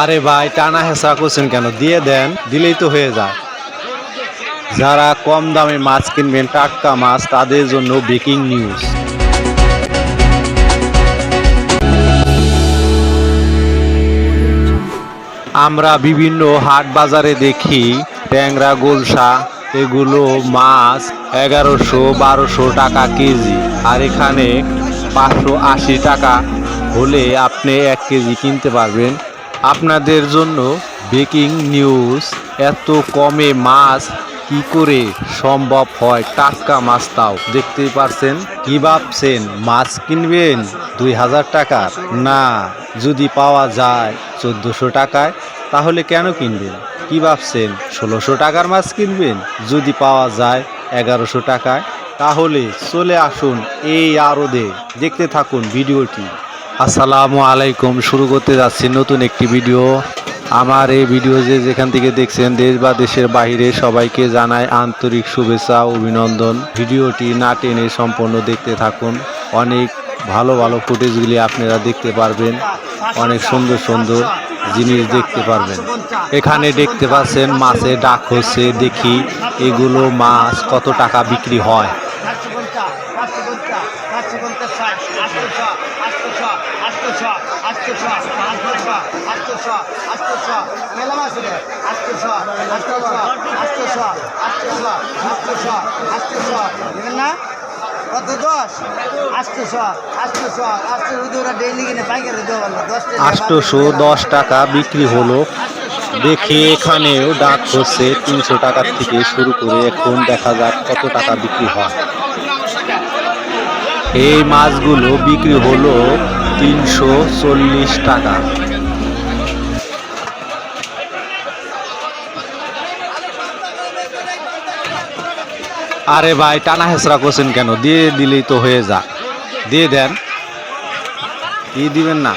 আরে ভাই, টানা হেসা করছেন কেন? দিয়ে দেন, দিলেই তো হয়ে যায়। যারা কম দামে মাছ কিনবেন, টাটকা মাছ, তাদের জন্য ব্রেকিং নিউজ আমরা বিভিন্ন হাট বাজারে দেখি, ট্যাংরা, গোলসা, এগুলো মাছ এগারোশো, বারোশো টাকা কেজি। আর এখানে পাঁচশো আশি টাকা হলে আপনি এক কেজি কিনতে পারবেন। আপনাদের জন্য ব্রেকিং নিউজ এত কমে মাছ কি করে সম্ভব হয়? টাটকা মাছ তাও। দেখতেই পারছেন, কি ভাবছেন? মাছ কিনবেন দুই হাজার টাকার না, যদি পাওয়া যায় চোদ্দোশো টাকায়, তাহলে কেন কিনবেন? কি ভাবছেন? ষোলোশো টাকার মাছ কিনবেন? যদি পাওয়া যায় এগারোশো টাকায়, তাহলে চলে আসুন এই আরদে। দেখতে থাকুন ভিডিওটি। আসসালামু আলাইকুম। শুরু করতে যাচ্ছি নতুন একটি ভিডিও। আমার এই ভিডিও যে যেখান থেকে দেখছেন, দেশ বা দেশের বাইরে সবাইকে জানায় আন্তরিক শুভেচ্ছা, অভিনন্দন। ভিডিওটি না টেনে সম্পূর্ণ দেখতে থাকুন। অনেক ভালো ভালো ফুটেজগুলি আপনারা দেখতে পারবেন। অনেক সুন্দর সুন্দর জিনিস দেখতে পারবেন। এখানে দেখতে পাচ্ছেন মাছে ডাক হচ্ছে, দেখি এগুলো মাছ কত টাকা বিক্রি হয় পাঁচশো পঞ্চাশ পাঁচশো পঞ্চাশ পাঁচশো পঞ্চাশ ষাট আটশোশো আটশোশো আটশোশো আটশোশো দশ টাকা বিক্রি হলো। দেখে এখানেও ডাক হচ্ছে তিনশো টাকার থেকে শুরু করে এখন দেখা যাক কত টাকা বিক্রি হয়। এই মাছগুলো বিক্রি হলো তিনশো চল্লিশ টাকা। আরে ভাই, টানা হেসরা করছেন কেন? দিয়ে দিলেই তো হয়ে যাক। দিয়ে দেন। দিয়ে দিবেন না।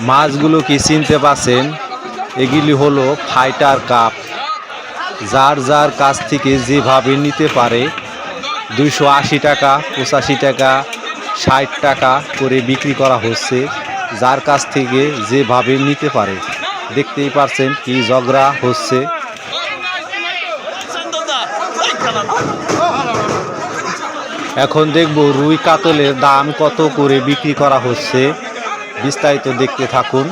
মাছগুলো কি চিনতে পাচ্ছেন? এগুলি হলো ফাইটার কাপ। যার যার কাছ থেকে যেভাবে নিতে পারে, দুইশো আশি টাকা, পঁচাশি টাকা, ষাট টাকা করে বিক্রি করা হচ্ছে। যার কাছ থেকে যেভাবে নিতে পারে। দেখতেই পারছেন কি ঝগড়া হচ্ছে। এখন দেখব রুই কাতলের দাম কত করে বিক্রি করা হচ্ছে। বিস্তারিত দেখতে থাকুন।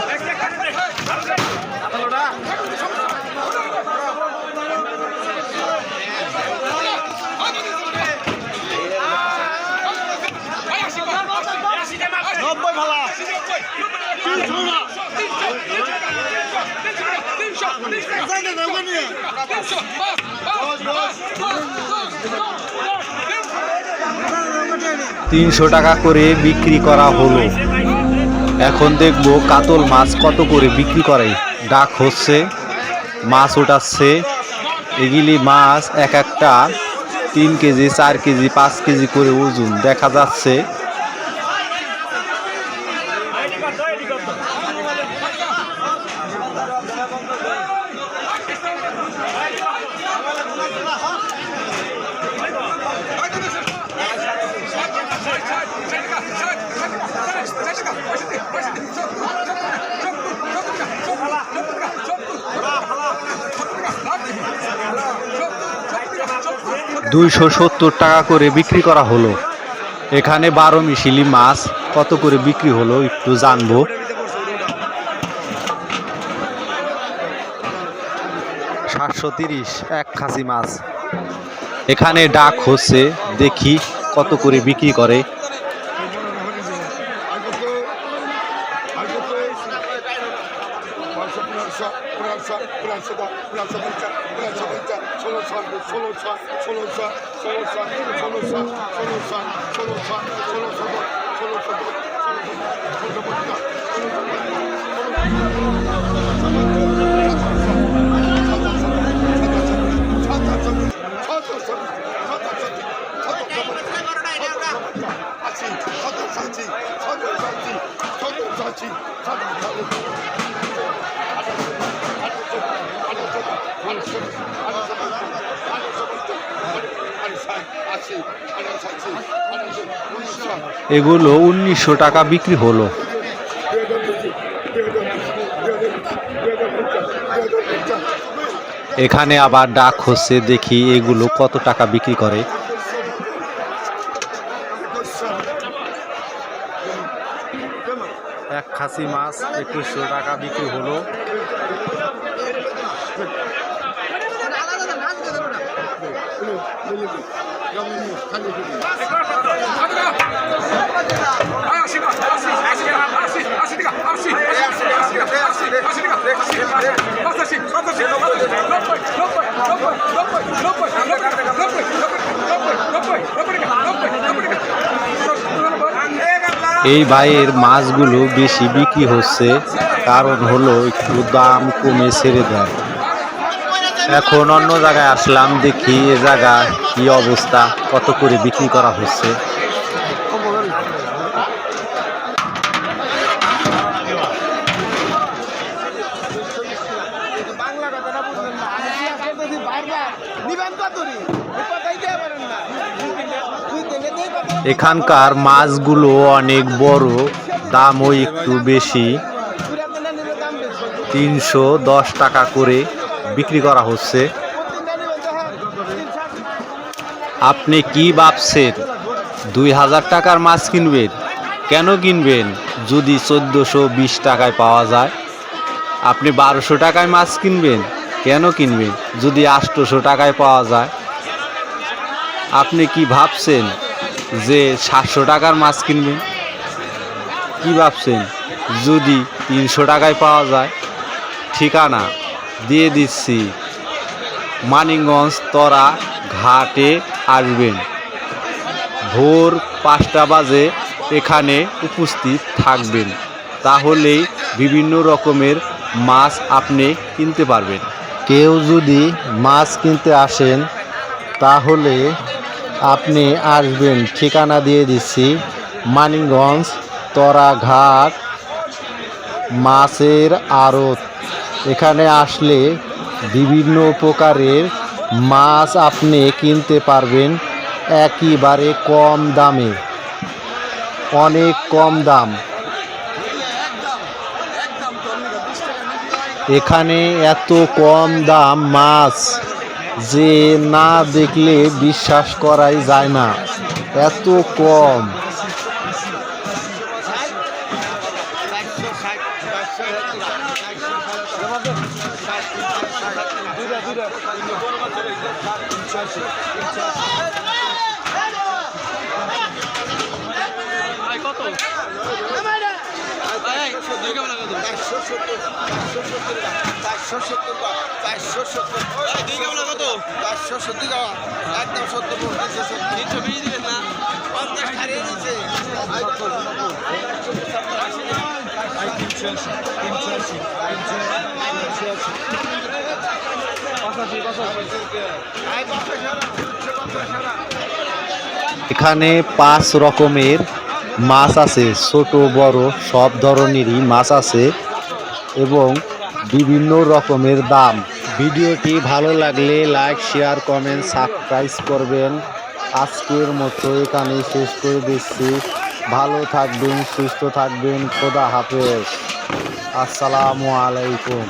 তিনশো টাকা করে বিক্রি করা হলো। এখন দেখব কাতল মাছ কত করে বিক্রি করে। ডাক হচ্ছে, মাছ ওঠাচ্ছে এগুলি মাছ এক একটা তিন কেজি, চার কেজি, পাঁচ কেজি করে ওজন দেখা যাচ্ছে। দুইশো সত্তর টাকা করে বিক্রি করা হলো। এখানে বারো মিশিলি মাছ, কত করে বিক্রি হলো একটু জানব। সাতশো তিরিশ, এক খাসি মাছ। এখানে ডাক হচ্ছে, দেখি কত করে বিক্রি করে। ষোলোশো ষোলোশো ষোলোশো ষোলোশো ষোলোশো ষোলোশো ষোলোশো ষোলোশো Thank you. এগুলো উনিশশো টাকা বিক্রি হলো। এখানে আবার ডাক হচ্ছে, দেখি এগুলো কত টাকা বিক্রি করে। এক খাসি মাছ একুশশো টাকা বিক্রি হলো। এই ভাইয়ের মাছগুলো বেশি বিক্রি হচ্ছে কারণ হলো একটু দাম কমে ছেড়ে দেয়। এখন অন্য জায়গায় আসলাম, দেখি এ জায়গায় কি অবস্থা, কত করে বিক্রি করা হচ্ছে। এখানকার মাছগুলো অনেক বড়, দামও একটু বেশি। তিনশো দশ টাকা করে বিক্রি করা হচ্ছে। আপনি কি ভাবছেন? দুই হাজার টাকার মাছ কিনবেন? কেন কিনবেন? যদি চোদ্দোশো বিশ টাকায় পাওয়া যায়। আপনি বারোশো টাকায় মাছ কিনবেন? কেন কিনবেন? যদি আটশোশো টাকায় পাওয়া যায়। আপনি কি ভাবছেন যে সাতশো টাকার মাছ কিনবেন? কি ভাবছেন? যদি তিনশো টাকায় পাওয়া যায়। ঠিকানা? দিয়ে দিচ্ছি। মানিকগঞ্জ তরা ঘাটে আসবেন। ভোর পাঁচটা বাজে এখানে উপস্থিত থাকবেন। তাহলেই বিভিন্ন রকমের মাছ আপনি কিনতে পারবেন। কেউ যদি মাছ কিনতে আসেন, তাহলে আপনি আসবেন। ঠিকানা দিয়ে দিচ্ছি, মানিকগঞ্জ তরাঘাট মাছের আড়ত। এখানে আসলে বিভিন্ন প্রকারের মাছ আপনি কিনতে পারবেন একেবারে কম দামে। অনেক কম দাম। এখানে এত কম দাম মাছ যে না দেখলে বিশ্বাস করাই যায় না। এত কম। এখানে পাঁচ রকমের মাছ আছে ছোট বড় সব ধরনেরই মাছ আছে। এবং বিভিন্ন রকমের দাম। ভিডিওটি ভালো লাগলে লাইক, শেয়ার, কমেন্ট, সাবস্ক্রাইব করবেন। আজকের মতো এখানে শেষ করে দিচ্ছি। ভালো থাকবেন, সুস্থ থাকবেন। খোদা হাফেজ। আসসালামু আলাইকুম।